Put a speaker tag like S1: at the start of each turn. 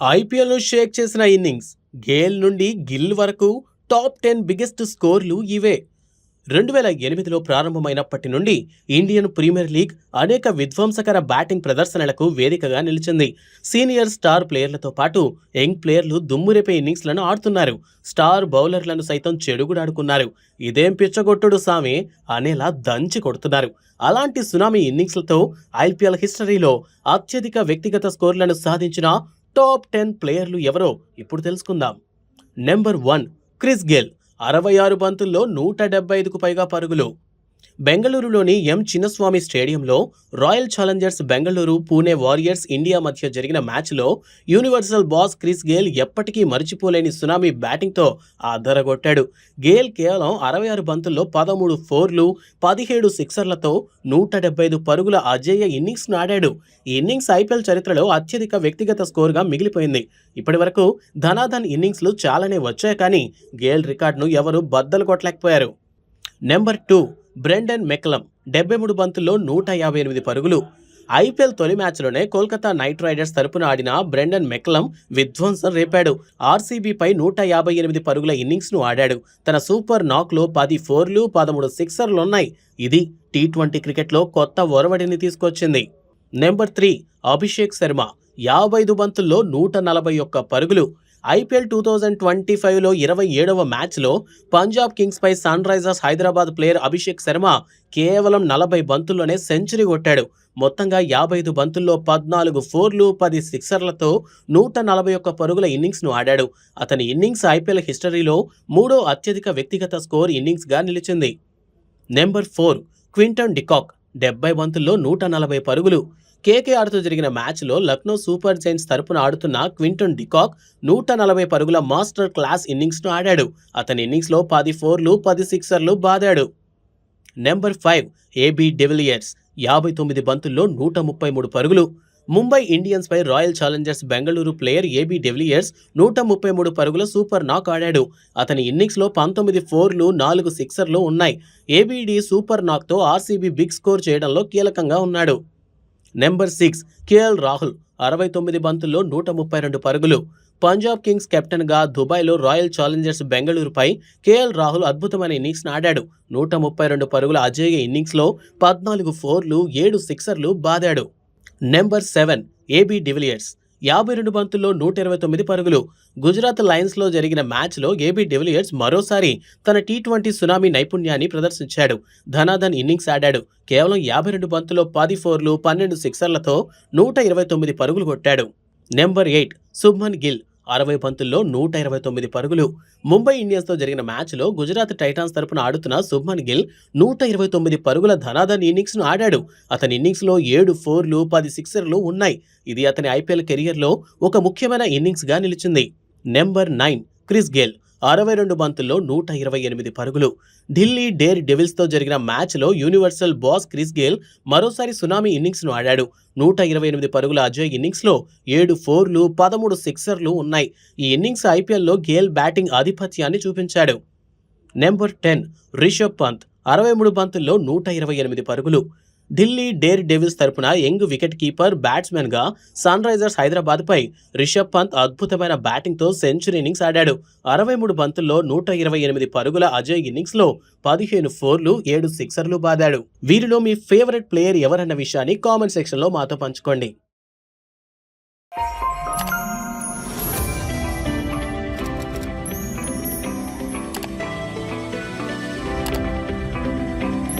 S1: ఐపీఎల్ను షేక్ చేసిన innings Gayle నుండి గిల్ వరకు టాప్ టెన్ బిగ్గెస్ట్ స్కోర్లు ఇవే. రెండు వేల ఎనిమిదిలో ప్రారంభమైనప్పటి నుండి ఇండియన్ ప్రీమియర్ లీగ్ అనేక విధ్వంసకర బ్యాటింగ్ ప్రదర్శనలకు వేదికగా నిలిచింది. సీనియర్ స్టార్ ప్లేయర్లతో పాటు యంగ్ ప్లేయర్లు దుమ్మురేపే ఇన్నింగ్స్లను ఆడుతున్నారు. స్టార్ బౌలర్లను సైతం చెడుగుడాడుకున్నారు. ఇదేం పిచ్చగొట్టుడు సామి అనేలా దంచి కొడుతున్నారు. అలాంటి సునామీ ఇన్నింగ్స్లతో ఐపీఎల్ హిస్టరీలో అత్యధిక వ్యక్తిగత స్కోర్లను సాధించిన టాప్ టెన్ ప్లేయర్లు ఎవరో ఇప్పుడు తెలుసుకుందాం. నెంబర్ వన్ క్రిస్ గేల్ అరవై ఆరు బంతుల్లో నూట డెబ్బై ఐదుకు పైగా పరుగులు. బెంగళూరులోని ఎం చిన్నస్వామి స్టేడియంలో royal challengers Bengaluru Pune warriors India మధ్య జరిగిన మ్యాచ్లో యూనివర్సల్ బాస్ క్రిస్ గేల్ ఎప్పటికీ మరిచిపోలేని సునామీ బ్యాటింగ్తో ఆదరగొట్టాడు గేల్ కేవలం అరవై ఆరు బంతుల్లో పదమూడు ఫోర్లు పదిహేడు సిక్సర్లతో నూట డెబ్బై ఐదు పరుగుల అజేయ ఇన్నింగ్స్ను ఆడాడు. ఈ ఇన్నింగ్స్ ఐపీఎల్ చరిత్రలో అత్యధిక వ్యక్తిగత స్కోర్గా మిగిలిపోయింది. ఇప్పటి వరకు ధనాధన్ ఇన్నింగ్స్లు చాలానే వచ్చాయి కానీ గేల్ రికార్డును ఎవరూ బద్దలు కొట్టలేకపోయారు. నెంబర్ టూ బ్రెండన్ మెక్లం డెబ్బై మూడు బంతుల్లో నూట యాభై ఎనిమిది పరుగులు. ఐపీఎల్ తొలి మ్యాచ్లోనే కోల్కతా నైట్ రైడర్స్ తరపున ఆడిన బ్రెండన్ మెక్లం విధ్వంసం రేపాడు. ఆర్సీబీపై నూట యాభై ఎనిమిది పరుగుల ఇన్నింగ్స్ను ఆడాడు. తన సూపర్ నాక్లో పది ఫోర్లు పదమూడు సిక్సర్లు ఉన్నాయి ఇది టీ ట్వంటీ క్రికెట్లో కొత్త ఒరవడిని తీసుకొచ్చింది. నెంబర్ త్రీ అభిషేక్ శర్మ యాభై ఐదు బంతుల్లో నూట నలభై ఒక్క పరుగులు ఐపీఎల్ టూ థౌజండ్ ట్వంటీ ఫైవ్లో ఇరవై ఏడవ మ్యాచ్లో పంజాబ్ కింగ్స్పై sun Risers Hyderabad player Abhishek Sharma కేవలం నలభై బంతుల్లోనే సెంచరీ కొట్టాడు. మొత్తంగా యాభై ఐదు బంతుల్లో పద్నాలుగు ఫోర్లు పది సిక్సర్లతో నూట నలభై ఒక్క పరుగుల ఇన్నింగ్స్ను ఆడాడు. అతని ఇన్నింగ్స్ ఐపీఎల్ హిస్టరీలో మూడో అత్యధిక వ్యక్తిగత స్కోర్ ఇన్నింగ్స్గా నిలిచింది. Number four Quinton de Kock. డెబ్బై బంతుల్లో నూట నలభై పరుగులు. కేకేఆర్తో జరిగిన మ్యాచ్లో లక్నో సూపర్ జైన్స్ తరపున ఆడుతున్న క్వింటన్ డికాక్ నూట నలభై పరుగుల మాస్టర్ క్లాస్ ఇన్నింగ్స్ను ఆడాడు. అతని ఇన్నింగ్స్లో పది ఫోర్లు పది సిక్సర్లు బాదాడు. Number five AB de Villiers యాభై తొమ్మిది బంతుల్లో నూట ముప్పై మూడు పరుగులు. Mumbai ఇండియన్స్పై royal challengers Bengaluru player AB de Villiers నూట ముప్పై మూడు పరుగుల సూపర్ నాక్ ఆడాడు. అతని ఇన్నింగ్స్లో పంతొమ్మిది ఫోర్లు నాలుగు సిక్సర్లు ఉన్నాయి. ఏబీడీ సూపర్ నాక్తో ఆర్సీబీ బిగ్ స్కోర్ చేయడంలో కీలకంగా ఉన్నాడు. నెంబర్ సిక్స్ కేఎల్ రాహుల్ అరవై తొమ్మిది బంతుల్లో నూట ముప్పై రెండు పరుగులు. పంజాబ్ కింగ్స్ కెప్టెన్గా దుబాయ్లో రాయల్ ఛాలెంజర్స్ బెంగళూరుపై కేఎల్ రాహుల్ అద్భుతమైన ఇన్నింగ్స్ను ఆడాడు. నూట ముప్పై రెండు పరుగుల అజేయ ఇన్నింగ్స్లో పద్నాలుగు ఫోర్లు ఏడు సిక్సర్లు బాదాడు. Number seven AB de Villiers. యాభై రెండు బంతుల్లో నూట ఇరవై తొమ్మిది పరుగులు. గుజరాత్ లయన్స్లో జరిగిన మ్యాచ్లో ఏబీ డివిలియర్స్ మరోసారి తన టీ ట్వంటీ సునామీ నైపుణ్యాన్ని ప్రదర్శించాడు. ధనాధన్ ఇన్నింగ్స్ ఆడాడు. కేవలం యాభై రెండు బంతుల్లో పది ఫోర్లు పన్నెండు సిక్సర్లతో నూట ఇరవై తొమ్మిది పరుగులు కొట్టాడు. Number eight Shubman Gill. అరవై పంతుల్లో నూట ఇరవై తొమ్మిది పరుగులు. ముంబై ఇండియన్స్తో జరిగిన మ్యాచ్లో గుజరాత్ టైటాన్స్ తరపున ఆడుతున్న శుభ్మన్ గిల్ నూట ఇరవై తొమ్మిది పరుగుల ధనాధన్ ఇన్నింగ్స్ను ఆడాడు. అతని ఇన్నింగ్స్లో ఏడు ఫోర్లు పది సిక్సర్లు ఉన్నాయి. ఇది అతని ఐపీఎల్ కెరియర్లో ఒక ముఖ్యమైన ఇన్నింగ్స్గా నిలిచింది. Number nine Chris Gayle. అరవై రెండు బంతుల్లో నూట ఇరవై ఎనిమిది పరుగులు. ఢిల్లీ డేర్ డెవిల్స్తో జరిగిన మ్యాచ్లో యూనివర్సల్ బాస్ క్రిస్ గేల్ మరోసారి సునామీ ఇన్నింగ్స్ను ఆడాడు. నూట ఇరవై ఎనిమిది పరుగుల అజయ్ ఇన్నింగ్స్లో ఏడు ఫోర్లు పదమూడు సిక్సర్లు ఉన్నాయి. ఈ ఇన్నింగ్స్ ఐపీఎల్లో గేల్ బ్యాటింగ్ ఆధిపత్యాన్ని చూపించాడు. నెంబర్ టెన్ రిషబ్ పంత్ అరవై మూడు బంతుల్లో నూట ఇరవై ఎనిమిది పరుగులు. ఢిల్లీ డేర్ డెవిల్స్ తరపున యంగ్ వికెట్ కీపర్ బ్యాట్స్మెన్గా సన్ రైజర్స్ హైదరాబాద్పై రిషబ్ పంత్ అద్భుతమైన బ్యాటింగ్తో సెంచరీ ఇన్నింగ్స్ ఆడాడు. అరవై మూడు బంతుల్లో నూట ఇరవై ఎనిమిది పరుగుల అజయ్ ఇన్నింగ్స్లో పదిహేను ఫోర్లు ఏడు సిక్సర్లు బాదాడు. వీరిలో మీ ఫేవరెట్ ప్లేయర్ ఎవరన్న విషయాన్ని కామెంట్ సెక్షన్లో మాతో పంచుకోండి.